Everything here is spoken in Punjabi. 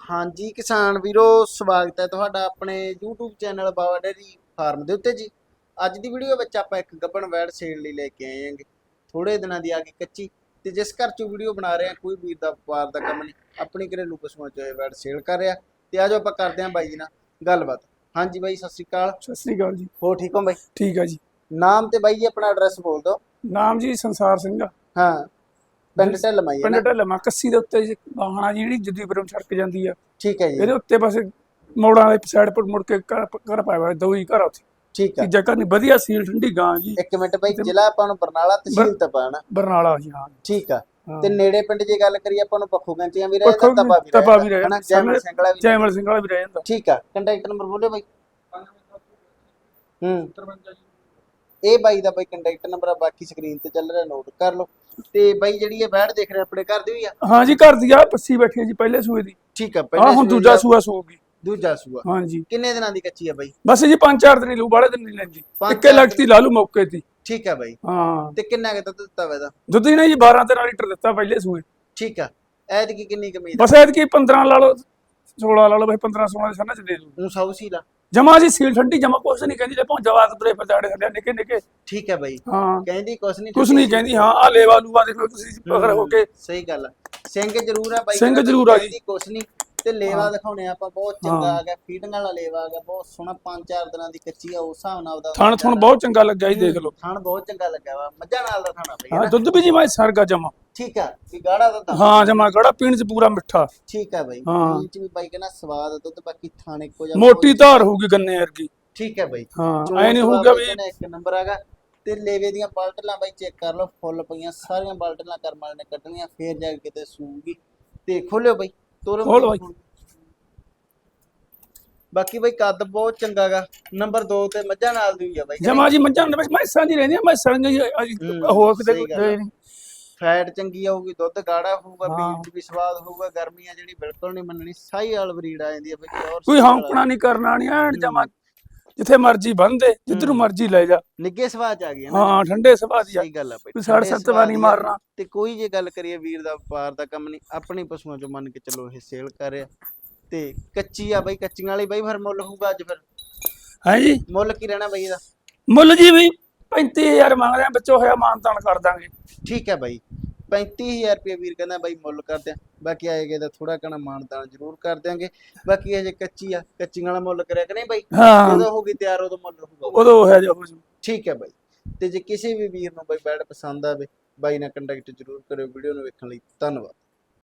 ਹਾਂਜੀ ਕਿਸਾਨ ਵੀਰੋ ਸਵਾਗਤ ਹੈ ਤੁਹਾਡਾ ਆਪਣੇ YouTube channel Bawa dairy farm ਦੇ ਉੱਤੇ ਜੀ। ਅੱਜ ਦੀ ਵੀਡੀਓ ਵਿੱਚ ਆਪਾਂ ਇੱਕ ਗੱਬਣ ਵੈੜ ਸੇਲ ਲਈ ਲੈ ਕੇ ਆਏ ਹਾਂਗੇ। ਥੋੜੇ ਦਿਨਾਂ ਦੀ ਆ ਗਈ ਕੱਚੀ ਤੇ ਜਿਸ ਘਰ ਚੋਂ ਵੀਡੀਓ ਬਣਾ ਰਹੇ ਆ ਕੋਈ ਵੀਰ ਦਾ ਵਪਾਰ ਦਾ ਕੰਮ ਨਹੀਂ। ਆਪਣੀ ਘਰੇਲੂ ਪਸ਼ੂਆਂ ਚੋਂ ਇਹ ਵੈੜ ਸੇਲ ਕਰ ਰਿਹਾ। ਤੇ ਆਜੋ ਆਪਾਂ ਕਰਦੇ ਹਾਂ ਬਾਈ ਜੀ ਨਾਲ ਗੱਲਬਾਤ। ਹਾਂਜੀ ਬਾਈ ਸਤਿ ਸ਼੍ਰੀ ਅਕਾਲ। ਸਤਿ ਸ੍ਰੀ ਅਕਾਲ ਜੀ। ਹੋ ਠੀਕ ਹੋ ਬਾਈ? ਠੀਕ ਆ ਜੀ। ਨਾਮ ਤੇ ਬਾਈ ਜੀ ਆਪਣਾ ਐਡਰੈਸ ਬੋਲ ਦਿਓ। ਨਾਮ ਜੀ ਸੰਸਾਰ ਸਿੰਘ ਆ। ਹਾਂ। ਪਿੰਡ ਢਲਮਾਈ ਹੈ ਪਿੰਡ ਨਾ ਢਲਮਾ ਕੱਸੀ ਦੇ ਉੱਤੇ ਜੀ ਜੀ ਜਿਹੜੀ ਜੱਦੀਪੁਰਮ ਸੜਕ ਜਾਂਦੀ ਆ। ਠੀਕ ਹੈ ਜੀ। ਇਹਦੇ ਉੱਤੇ ਪਾਸੇ ਮੋੜਾਂ ਵਾਲੇ ਸਾਈਡ ਪਰ ਮੁੜ ਕੇ ਘਰ ਪਾਇਆ ਹੋਇਆ ਦੋ ਹੀ ਘਰ ਉੱਥੇ। ਠੀਕ ਹੈ ਘਰ ਨਹੀਂ ਵਧੀਆ ਸੀਲ ਠੰਡੀ ਗਾਂ ਜੀ। ਇੱਕ ਮਿੰਟ ਬਾਈ ਜ਼ਿਲ੍ਹਾ ਆਪਾਂ ਨੂੰ ਬਰਨਾਲਾ ਤਹਿਸੀਲ ਤਪਾਣਾ ਬਰਨਾਲਾ ਜੀ ਹਾਂ। ਠੀਕ ਆ। ਤੇ ਨੇੜੇ ਪਿੰਡ ਜੇ ਗੱਲ ਕਰੀਏ ਆਪਾਂ ਨੂੰ ਪੱਖੋ ਗੰਚੀਆਂ ਵੀ ਰਹੇ ਪੱਖੋ ਤਪਾ ਵੀ ਤਪਾ ਵੀ ਰਹੇ ਹਨਾ ਜੈਮਲ ਸਿੰਘਲਾ ਵੀ ਜੈਮਲ ਸਿੰਘ ਵਾਲਾ ਵੀ ਰਹਿ ਜਾਂਦਾ। ਠੀਕ ਆ। ਕੰਟੈਕਟ ਨੰਬਰ ਬੋਲੇ ਬਾਈ। ਹੂੰ। ਇਹ ਬਾਈ ਦਾ ਬਾਈ ਕੰਟੈਕਟ ਨੰਬਰ ਆ ਬਾਕੀ ਸਕਰੀਨ ਤੇ ਚੱਲ ਰਿਹਾ ਨੋਟ ਕਰ ਲਓ। ਤੇ ਬਾਈ ਜਿਹੜੀ ਇਹ ਬੈਠ ਦੇਖ ਰਹੇ ਆਪਣੇ ਘਰ ਦੀ ਆ? ਹਾਂ ਜੀ ਘਰ ਦੀ ਆ ਪੱਸੀ ਬੈਠੀ ਆ ਜੀ ਪਹਿਲੇ ਸੂਏ ਦੀ। ਠੀਕ ਆ ਹਾਂ ਪਹਿਲੇ ਹੁਣ ਸੂਏ ਦੂਜਾ ਦਾ- ਸੂਆ ਸੂਗੀ। ਦੂਜਾ ਸੂਆ। ਹਾਂ ਜੀ। ਕਿੰਨੇ ਦਿਨਾਂ ਦੀ ਕੱਚੀ ਆ ਬਾਈ? ਬਸ ਜੀ ਪੰਜ ਚਾਰ ਦਿਨ ਹੀ ਲੂ ਬਾੜੇ ਦਿਨ ਨਹੀਂ ਲੈਂਦੀ। ਪੰਜ ਇੱਕੇ ਚਾਰ ਲਗਤੀ ਲਾ ਲੂ ਮੌਕੇ ਦੀ। ਠੀਕ ਆ ਬਾਈ। ਹਾਂ। ਤੇ ਕਿੰਨਾ ਕੁ ਦੁੱਧ ਦਿੱਤਾ ਵਾ ਇਹਦਾ? ਦੁੱਧ ਹੀ ਨੇ ਜੀ 12 13 ਲੀਟਰ ਦਿੱਤਾ ਪਹਿਲੇ ਸੂਏ। ਠੀਕ ਆ। ਐਤਕੀ ਕਿੰਨੀ ਕਮੀ ਬਸ ਐਤਕੀ 15 ਲਾ ਲਓ 16 ਲਾ ਲਓ ਬਈ 15 16 ਦੇ ਸਾਨਾ ਚ ਦੇ ਦੂ ਨੂੰ ਸੌ ਸੀ ਲਾ ਜਮਾ ਜੀ ਸੀਲ ਠੰਡੀ ਜਮਾ ਕੁਛ ਨਹੀਂ ਕਹਿੰਦੀ ਲੈ ਪਹੁੰਚ ਜਵਾਕ ਤੁਰੇ ਪਜਾੜੇ ਸਾਡੇ ਨਿੱਕੇ ਨਿੱਕੇ। ਠੀਕ ਹੈ ਬਾਈ। ਹਾਂ। ਕਹਿੰਦੀ ਕੁਛ ਨਹੀਂ ਕੁਛ ਨਹੀਂ ਕਹਿੰਦੀ ਹਾਂ ਆ ਲੇਵਾ ਲੂਵਾ ਦੇਖੋ ਤੁਸੀਂ ਅਗਰ ਹੋ ਕੇ। ਸਹੀ ਗੱਲ ਆ। ਸਿੰਘ ਜ਼ਰੂਰ ਆ ਬਾਈ ਸਿੰਘ ਜ਼ਰੂਰ ਆ ਜੀ। ਕੁਛ ਨਹੀਂ ਤੇ ਲੇਵਾ ਦਿਖਾਉਣੇ ਆ ਆਪਾਂ ਬਹੁਤ ਚੰਗਾ ਆ ਗਿਆ ਫੀਡਿੰਗ ਵਾਲਾ ਲੇਵਾ ਆ ਗਿਆ ਬਹੁਤ ਸੋਹਣਾ ਪੰਜ ਚਾਰ ਦਿਨਾਂ ਦੀ ਕੱਚੀ ਆ ਉਸ ਹਿਸਾਬ ਨਾਲ ਉਹਦਾ ਥਣ ਥਣ ਬਹੁਤ ਚੰਗਾ ਲੱਗਿਆ ਜੀ ਦੇਖ ਲਓ। ਥਣ ਬਹੁਤ ਚੰਗਾ ਲੱਗਾ ਵਾ ਮੱਝਾਂ ਨਾਲ ਦਾ ਥਾਣਾ ਬਈ ਹਾਂ? ਦੁੱਧ ਵੀ ਜੀ ਮੈਂ ਸਰਗਾ ਜਮਾ। ਠੀਕ ਆ ਵੀ ਗਾੜਾ ਦੁੱਧ। ਹਾਂ ਜਮਾ ਗੜਾ ਪੀਣ ਚ ਪੂਰਾ ਮਿੱਠਾ। ਠੀਕ ਆ ਬਾਈ ਹਾਂ। ਪੀਣ ਚ ਵੀ ਬਾਈ ਕਹਿੰਦਾ ਸਵਾਦ ਦੁੱਧ ਬਾਕੀ ਥਾਣੇ ਕੋ ਜਾ ਮੋਟੀ ਧਾਰ ਹੋਊਗੀ ਗੰਨੇ ਵਰਗੀ। ਠੀਕ ਹੈ ਬਾਈ। ਹਾਂ ਐ ਨਹੀਂ ਹੋਊਗਾ ਵੀ ਇੱਕ ਨੰਬਰ ਹੈਗਾ। ਤੇ ਲੇਵੇ ਦੀਆਂ ਬਾਲਟਲਾਂ ਬਾਈ ਚੈੱਕ ਕਰ ਲਓ ਫੁੱਲ ਪਈਆਂ ਸਾਰੀਆਂ ਬਾਲਟਲਾਂ ਕਰਮ ਵਾਲੇ ਨੇ ਕੱਢਣੀਆਂ ਫੇਰ ਜਾ ਕੇ ਕਿਤੇ ਸੂਗੀ। ਤੇ ਖੋਲਿਓ ਬਾਈ। ਤੋਰੋ ਖੋਲ ਬਾਈ। ਬਾਕੀ ਬਾਈ ਕੱਦ ਬਹੁਤ ਚੰਗਾਗਾ ਨੰਬਰ 2 ਤੇ ਮੱਝਾਂ ਨਾਲ ਦੀ ਹੋਈ ਆ ਬਾਈ ਜਮਾ ਜੀ ਮੱਝਾਂ ਨੇ ਮੈਸਾਂ ਦੀ ਰਹਿੰਦੀਆਂ ਮੈਸਾਂ ਦੀ ਹੂੰ, ਹੋ ਕਿਤੇ ਸਹੀ ਗੱਲ ਆ। ਗਏ ਨਹੀਂ ਫੈਟ ਚੰਗੀ ਆਊਗੀ ਦੁੱਧ ਗਾੜਾ ਹੋਊਗਾ ਹਾਂ। ਪੀਣ ਚ ਵੀ ਸਵਾਦ ਹੋਊਗਾ ਗਰਮੀਆਂ ਜਿਹੜੀ ਬਿਲਕੁਲ ਨਹੀਂ ਮੰਨਣੀ ਸਾਈ ਵਾਲ ਬਰੀਡ ਆ ਜਾਂਦੀ ਆ ਬਾਈ ਕੋਈ ਹੌਂਕਣਾ ਨਹੀਂ ਕਰਨਾ ਨਹੀਂ ਐਨ ਜਮਾ ਜਿੱਥੇ ਮਰਜ਼ੀ ਬੰਦੇ ਜਿੱਧਰ ਮਰਜ਼ੀ ਲੈ ਜਾ। ਨਿੱਗੇ ਸਵਾਦ ਚ ਆ ਗਈ ਹੈ ਨਾ। ਹਾਂ ਠੰਡੇ ਸੁਭਾਅ ਦੀ ਆ। ਸਹੀ ਗੱਲ ਆ ਬਾਈ ਕੋਈ ਠੰਡੇ ਸੱਤ ਵਾਰ ਨਹੀਂ ਦੀ ਆ। ਮਾਰਨਾ। ਤੇ ਕੋਈ ਜੇ ਗੱਲ ਕਰੀਏ ਵੀਰ ਦਾ ਵਪਾਰ ਦਾ ਕੰਮ ਨਹੀਂ ਆਪਣੀ ਪਸ਼ੂਆਂ ਚੋਂ ਮੰਨ ਕੇ ਚੱਲੋ ਇਹ ਸੇਲ ਕਰ ਰਿਹਾ। ਤੇ ਕੱਚੀ ਆ ਬਾਈ ਕੱਚੀਆਂ ਵਾਲੀ ਬਾਈ ਫਿਰ ਮੁੱਲ ਹੋਊਗਾ ਅੱਜ ਫਿਰ। ਹੈ ਜੀ ਮੁੱਲ ਕੀ ਰਹਿਣਾ ਬਾਈ ਇਹਦਾ? ਮੁੱਲ ਜੀ ਵੀ 35000 ਮੰਗਦੇ ਆ ਬੱਚੋ ਹੋਇਆ ਮਾਨਤਾਨ ਕਰ ਦਾਂਗੇ। ਠੀਕ ਹੈ ਬਾਈ। 35000 ਰੁਪਏ ਵੀਰ ਕਹਿੰਦਾ ਬਾਈ ਮੁੱਲ ਕਰਦੇ ਆ ਬਾਕੀ ਆਏਗੇ ਤਾਂ ਥੋੜਾ ਕਣਾ ਮਾਨਦਾਨ ਜ਼ਰੂਰ ਕਰ ਦਿਆਂਗੇ। ਬਾਕੀ ਇਹ ਜੇ ਕੱਚੀ ਆ ਕੱਚੀਆਂ ਵਾਲਾ ਮੁੱਲ ਕਰਿਆ ਕਿ ਨਹੀਂ ਬਾਈ? ਹਾਂ। ਜਦੋਂ ਹੋਗੀ ਤਿਆਰ ਉਦੋਂ ਮੁੱਲ ਹੋਊਗਾ ਉਦੋਂ ਹੋਇਆ ਜੋ ਠੀਕ ਹੈ ਬਾਈ। ਤੇ ਜੇ ਕਿਸੇ ਵੀ ਵੀਰ ਨੂੰ ਬਾਈ ਬੈਡ ਪਸੰਦ ਆਵੇ ਬਾਈ ਨਾਲ ਕੰਟੈਕਟ ਜ਼ਰੂਰ ਕਰਿਓ। ਵੀਡੀਓ ਨੂੰ ਵੇਖਣ ਲਈ ਧੰਨਵਾਦ।